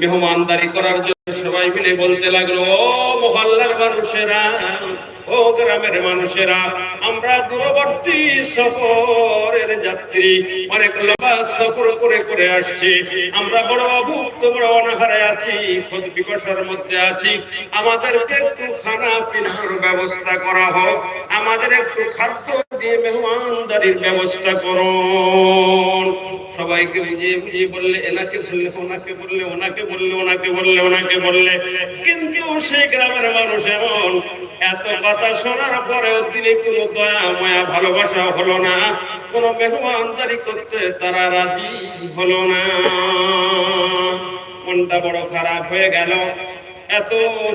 মেহমানদারি করার জন্য সবাই মিলে বলতে লাগল, ও মহল্লার মানুষেরা, ও গ্রামের মানুষেরা, আমরা দূরবর্তী সফরের যাত্রী, অনেক লম্বা সফর করে করে আসছি। আমরা বড় অভুক্ত বড় অনাহারে আছি খোঁজ বিকশার মধ্যে আছি। আমাদেরকে একটু খানা পিনার ব্যবস্থা করা হোক। আমাদের একটু খাদ্য দিয়ে মেহমানদারির ব্যবস্থা করুন। সবাইকে বুঝিয়ে বুঝিয়ে বললে, এনাকে বললে ওনাকে বললে ওনাকে বললে ওনাকে বললে ওনাকে বললে, কিন্তু সেই গ্রামের মানুষ এমন। এত কথা শোনার পরেও তিনি কোনো দয়া, মায়া, ভালোবাসা হলো না। কোনো মেহমানদারি করতে তারা রাজি হলো না। মনটা বড় খারাপ হয়ে গেল। এত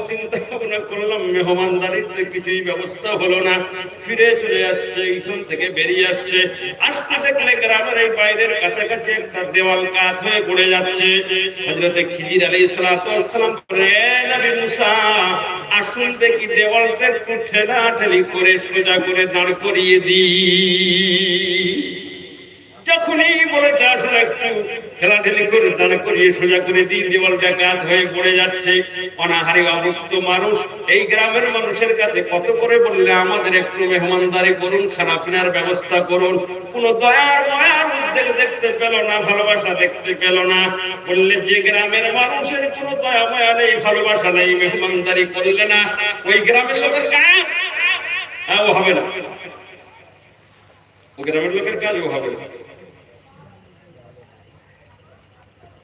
চিন্তা ভাবনা করলাম মেহমানদারিতে কিছুই ব্যবস্থা হলো না। ফিরে চলে আসছে এইখান থেকে বেরিয়ে আসছে। আসতে দেখলে গ্রামের এই বাইরের কাছাকাছি একটা দেওয়াল কাত হয়ে পড়ে যাচ্ছে। হজরতে খিজির আলী সালাম নবী মুসা, আসুন দেখি দেওয়ালটা একটু ঠেলা ঠেলি করে সোজা করে দাঁড় করিয়ে দিই। যখনই বলেছে আসলে একটু, খেলাধুলি করে দাঁড় করিয়ে সোজা করে দিই দেওয়ালটা কাত হয়ে পড়ে যাচ্ছে। অনাহারি অভুক্ত মানুষ, এই গ্রামের মানুষের কাছে কত করে বললে, আমাদের একটু মেহমানদারি করুন খানা পিনার ব্যবস্থা করুন। কোন দয়ার মায়ার উদ্বেগ দেখতে পেল না, ভালোবাসা দেখতে পেল না। বললে, যে গ্রামের মানুষের কোনো দয়া মায়া নেই, ভালোবাসা নেই, মেহমানদারি করলে না। ওই গ্রামের লোকের কাজ ও হবে না। ও গ্রামের লোকের কাজ ও হবে না।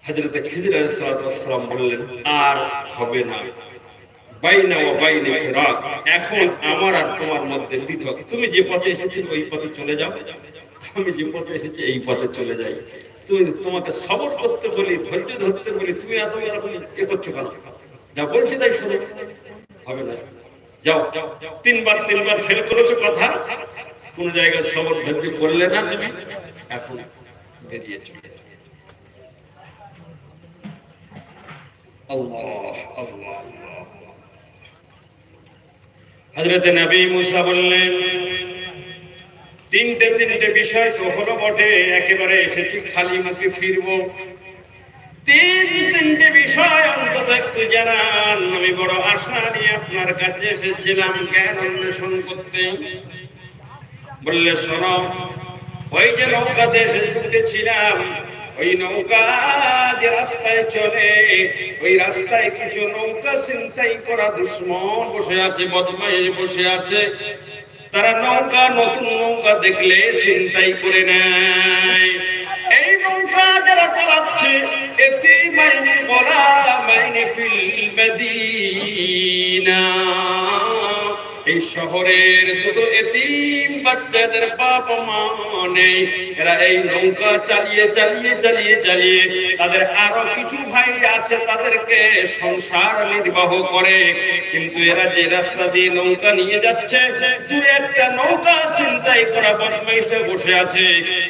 হজরত খিজির আলাইহিসসালাম বললেন, আর হবে না। এখন আমার আর তোমার মধ্যে পৃথক। তুমি যে পথে এসেছ, ওই পথে চলে যাও। আমি যে পথে এসেছি, এই পথে চলে যাই। তুমি তোমাকে সবর করতে বলি, ধৈর্য ধরতে বলি, তুমি এত এরকম এ করছ কেন? যা বলছি তাই শুনে। হবে না। যাও যাও তিনবার তিনবার ফেল করেছ কথা। কোন জায়গায় সবর ধৈর্য করলে না তুমি। এখন বেরিয়ে চলে যাও আল্লাহ আল্লাহ হজরত নবী মুসা বললেন, তিনটে তিনটে বিষয় তো হলো বটে, একেবারে এসেছি, খালি মুখে ফিরবো। তিন তিনটে বিষয় অন্তত একটু জানান। আমি বড় আশা নিয়ে আপনার কাছে এসেছিলাম, জ্ঞান অন্বেষণ করতে। বললে, শোনো, ওই যে নৌকাতে এসে ছুটেছিলাম ওই নৌকা যে রাস্তায় চলে, ওই রাস্তায় কিছু নৌকা চিন্তাই করা দুশ্মন বসে আছে, বদমাইশ বসে আছে। তারা নৌকা, নতুন নৌকা দেখলে চিন্তাই করে নেয়। এই নৌকা যারা চালাচ্ছে, এতে মাইনে বলা, মাইনে ফিল এই শহরের দুটো এতিম বাচ্চাদের বাপ মা নেই। এরা এই নৌকা চালিয়ে চালিয়ে চালিয়ে চালিয়ে তাদের আরও কিছু ভাই আছে তাদেরকে সংসার নির্বাহ করে। কিন্তু এরা যে রাস্তা দিয়ে নৌকা নিয়ে যাচ্ছে, দু একটা নৌকা চিন্তাই করা বদমাইশে বসে আছে।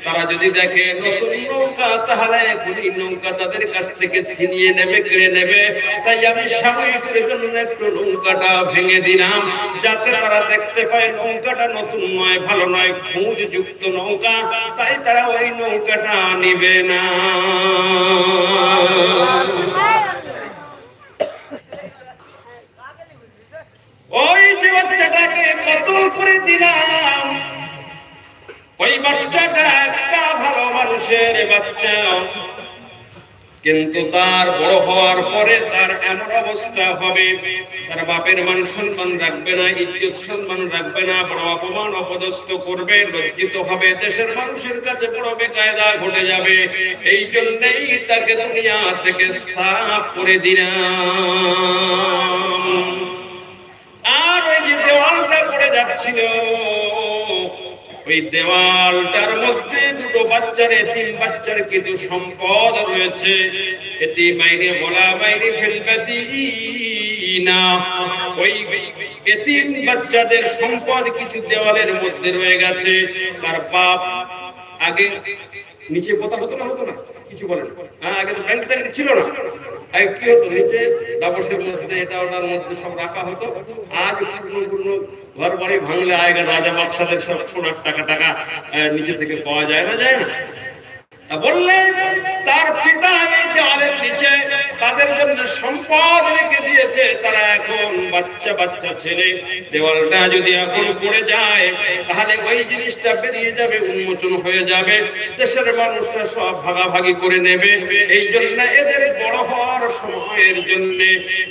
তারা যদি দেখে নতুন নৌকা, তাহলে এখনই নৌকা তাদের কাছ থেকে ছিনিয়ে নেবে, কেড়ে নেবে। তাই আমি সাময়িকের জন্য একটু নৌকাটা ভেঙে দিলাম, যাতে তারা দেখতে পায় নৌকাটা নতুন নয়, ভালো নয় খুঁজ যুক্ত নৌকা, তাই তারা ওই নৌকাটা নিবে না। ওই যে বাচ্চাটাকে কতল করে দিলাম, ওই বাচ্চাটা একটা ভালো মানুষের বাচ্চা। কিন্তু তার বড় হওয়ার পরে তার এমন অবস্থা হবে, তার বাপের মান সম্মান রাখবে না, ইজ্জত সম্মান রাখবে না, বড় অপমান অপদস্থ করবে, লজ্জিত হবে, দেশের মানুষের কাছে বড় বেকায়দা ঘটে যাবে। এই জন্যই তাকে দুনিয়া থেকে সাফ করে দিলাম। আর ওই যে দেওয়ালটা পড়ে যাচ্ছিল ওই দেওয়ালটার মধ্যে দুটো বাচ্চার তিন বাচ্চার কিছু সম্পদ রয়েছে। এটি বাইরে বলা বাইরে ফেলবে না ওই এতিম বাচ্চাদের সম্পদ কিছু দেওয়ালের মধ্যে রয়ে গেছে। তার বাপ আগে নিচে পোতা হতো না হতো না, কিছু বলেন। হ্যাঁ আগে তো ব্যাংক ট্যাঙ্ক ছিল না। আগে কি হতো? নিচে ডাবসের মধ্যে এটা মধ্যে সব রাখা হতো। আজ পূর্ণ পূর্ণ ঘর বাড়ি ভাঙলে আয়গা রাজা বাদশাদের সব সোনার টাকা টাকা নিচে থেকে পাওয়া যায় না যায় না? তা বললেন, তার পিতা এই দেওয়ালের নিচে তাদের জন্য সম্পদ রেখে দিয়েছে তারা এখন বাচ্চা বাচ্চা ছেলে। দেওয়ালটা যদি এখন পড়ে যায়, তাহলে ওই জিনিসটা বেরিয়ে যাবে, উন্মোচন হয়ে যাবে। দেশের মানুষরা সব ভাগাভাগি করে নেবে। এই জন্য এদের বড় হওয়ার সময়ের জন্য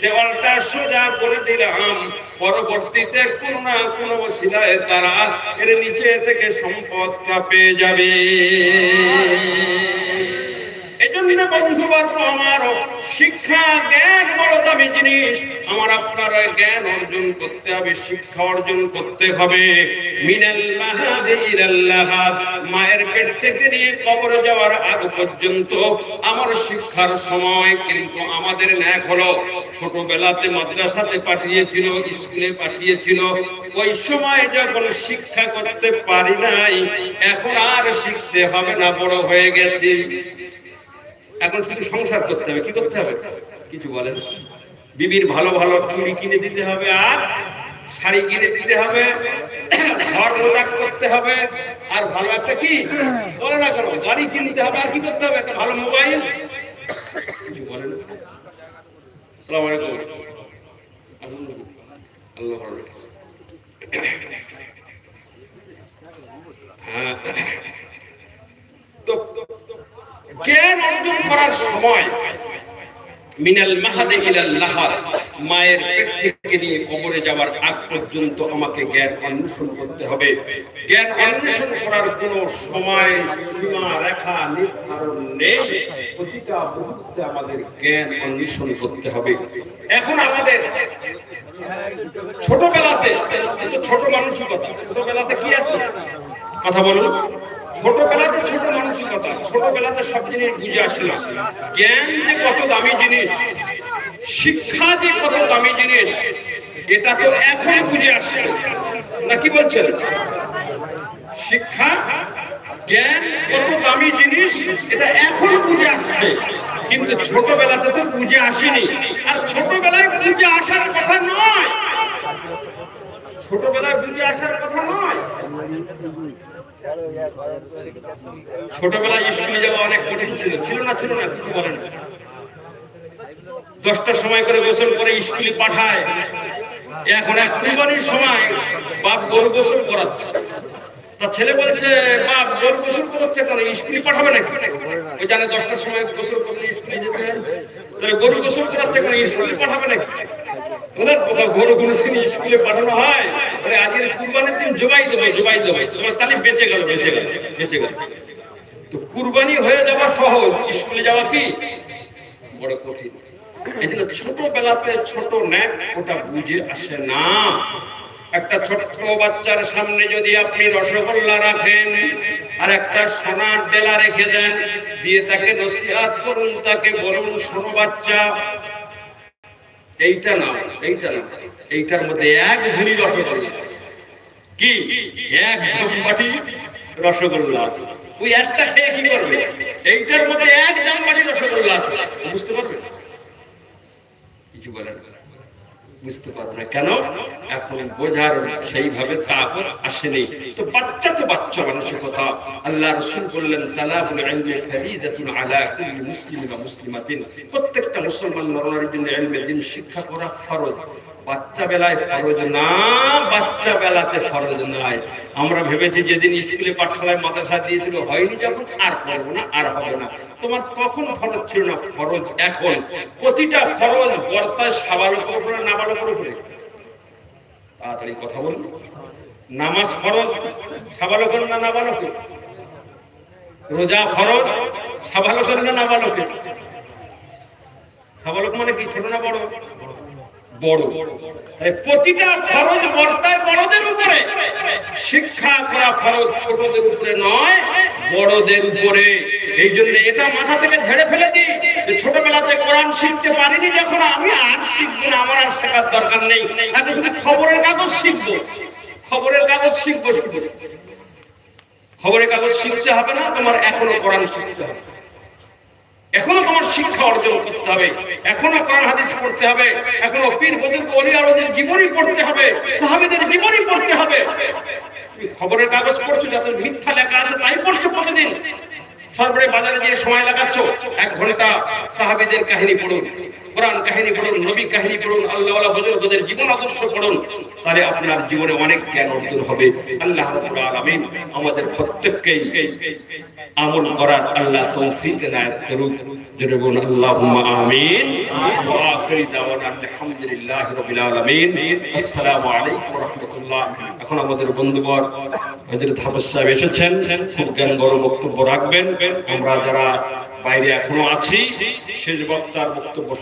দেওয়ালটা সোজা করে দিলাম। পরবর্তীতে কোন না কোন শিলায় তারা এর নিচে থেকে সম্পদটা পেয়ে যাবে। মায়ের পেট থেকে নিয়ে কবরে যাওয়ার আগ পর্যন্ত আমার শিক্ষার সময় কিন্তু আমাদের ন্যাক হলো। ছোটবেলাতে মাদ্রাসাতে পাঠিয়েছিল, স্কুলে পাঠিয়েছিল। ওই সময় যখন শিক্ষা করতে পারি নাই, এখন আর শিখতে হবে না, বড় হয়ে গেছি। এখন শুধু সংসার করতে হবে। কি করতে হবে? কিছু বলেন। বিবির ভালো ভালো চুড়ি কিনে দিতে হবে আর শাড়ি কিনে দিতে হবে। ঘর করতে হবে। আর ভালো একটা কি? বলে না কেন? গাড়ি কিনতে হবে। আর কি করতে হবে? একটা ভালো মোবাইল। কিছু বলেন। সালাম আলাইকুম। আল্লাহ হ্যাঁ। জ্ঞান অর্জন করার সময় মিনাল মাহাদে ইলাল লাহার মায়ের পেট থেকে নিয়ে কবরে যাওয়ার আগ পর্যন্ত আমাকে জ্ঞান অন্বেষণ করতে হবে। জ্ঞান অন্বেষণ করার কোনো সময়, সীমা, রেখা, নির্ধারণ নেই। প্রতিটা মুহূর্তে আমাদের জ্ঞান অন্বেষণ করতে হবে। এখন আমাদের ছোটবেলাতে ছোট মানসিকতা, ছোটবেলাতে কি আছে? কথা বলুন। ছোটবেলাতে ছোট মানসিকতা, ছোটবেলাতে সব জিনিস বুঝে আসে না জ্ঞান যে কত দামি জিনিস, শিক্ষা যে কত দামি জিনিস, এটা তো এখন বুঝে আসছে না কি বলছেন? শিক্ষা, জ্ঞান কত দামি জিনিস, এটা এখন বুঝে আসছে। কিন্তু ছোটবেলাতে তো বুঝে আসেনি। আর ছোটবেলায় বুঝে আসার কথা নয়। ছোটবেলায় বুঝে আসার কথা নয়। ছোটবেলায় স্কুলে যাওয়া অনেক কঠিন ছিল। ছিল না ছিল না, কিছু বলেন দশটার সময় করে গোসল করে স্কুলে পাঠায়। এখন এক কুরবানির সময় বাপ গরু গোসল করাচ্ছে। তা ছেলে বলছে, বাপ গরু গোসল করাচ্ছে কেন? স্কুলে পাঠাবে নাকি? ওই জানে দশটার সময় গোসল করলে স্কুলে যেতে তাহলে গরু গোসল করাচ্ছে কেন? স্কুলে পাঠাবে নাকি? হয়। যাওয়া সহজ ছোটবেলাতে ছোট ন্যাক ওটা বুঝে আসে না। একটা ছোট্ট বাচ্চার সামনে যদি আপনি রসগোল্লা রাখেন, আর একটা সোনার ডেলা রেখে দেন, দিয়ে তাকে নসিহাত করুন, তাকে বলুন, শোনো বাচ্চা এইটা না এইটা না, এইটার মধ্যে এক ঝুড়ি রসগোল্লা। কি? এক জমবাটি রসগোল্লা আছে। ওই একটা খেয়ে কি করবে? এইটার মধ্যে এক জমবাটি রসগোল্লা আছে। বুঝতে পারবে কিছু বলেন বুঝতে পারব না কেন? এখন বোঝার সেইভাবে তাকত আসেনি। তো বাচ্চা তো বাচ্চা মানসিকতা আল্লাহ রসুল বললেন তালাবুল ইলমি ফারিজাতুন আলা কুল্লি মুসলিম ওয়া মুসলিমাতিন। প্রত্যেকটা মুসলমান নরনারীর জন্য ইলমে দিন শিক্ষা করা ফরজ। বাচ্চা বেলায় না বাচ্চা বেলাতে নয় আমরা ভেবেছি যেদিন স্কুলে পাঠশালায় মাদ্রাসা দিয়েছিল, হয়নি যখন, আর না, আর হবে না। তোমার তখন ফরজ ছিল না ফরজ এখন। প্রতিটা ফরজ বর্তায় উপরে উপরে তাড়াতাড়ি কথা বলুন নামাজ ফরজ সাবালকের না নাবালকের রোজা ফরজ সাবালকের না নাবালকের সাবালক মানে কি, ছোট না বড়? বড়। প্রতিটা ফরজ বর্তায় বড়দের উপরে। শিক্ষা করা ফরজ ছোটদের উপরে নয়, বড়দের উপরে। এই জন্য এটা মাথা থেকে ঝেড়ে ফেলে দিই ছোটবেলাতে কোরআন শিখতে পারিনি যখন আমি, আর শিখব না, আমার আর শেখার দরকার নেই। এখন শুধু খবরের কাগজ শিখব। খবরের কাগজ শিখব শুধু। খবরের কাগজ শিখতে হবে না, তোমার এখনও কোরআন শিখতে হবে। এখনও তোমার শিক্ষা অর্জন করতে হবে। এখনও কোরআন হাদিস পড়তে হবে। এখনও পীর বুজুর্গ অলি আলোদের জীবনী পড়তে হবে। সাহাবীদের জীবনী পড়তে হবে। তুমি খবরের কাগজ পড়ছো যাতে মিথ্যা লেখা আছে তাই পড়ছো প্রতিদিন। সরবরে বাজারে যে সময় লাগাচ্ছ? এক ঘণ্টা সাহাবিদের কাহিনী পড়ুন, কোরআন কাহিনী পড়ুন, নবী কাহিনী পড়ুন জীবন আদর্শ পড়ুন, তাহলে আপনার জীবনে অনেক জ্ঞান অর্জন হবে। আল্লাহ আমাদের প্রত্যেককেই আমল করার আল্লাহ তৌফিক নায়াত করুন আমিন। আলহামদুলিল্লাহি রাব্বিল আলামিন। আসসালামু আলাইকুম ওয়া এখন আমাদের বন্ধুবর হযরত হাফেজ সাহেব এসেছেন। খুব জ্ঞান বড় বক্তব্য রাখবেন। আমরা যারা বাইরে এখনও আছি শেষ বক্তার বক্তব্য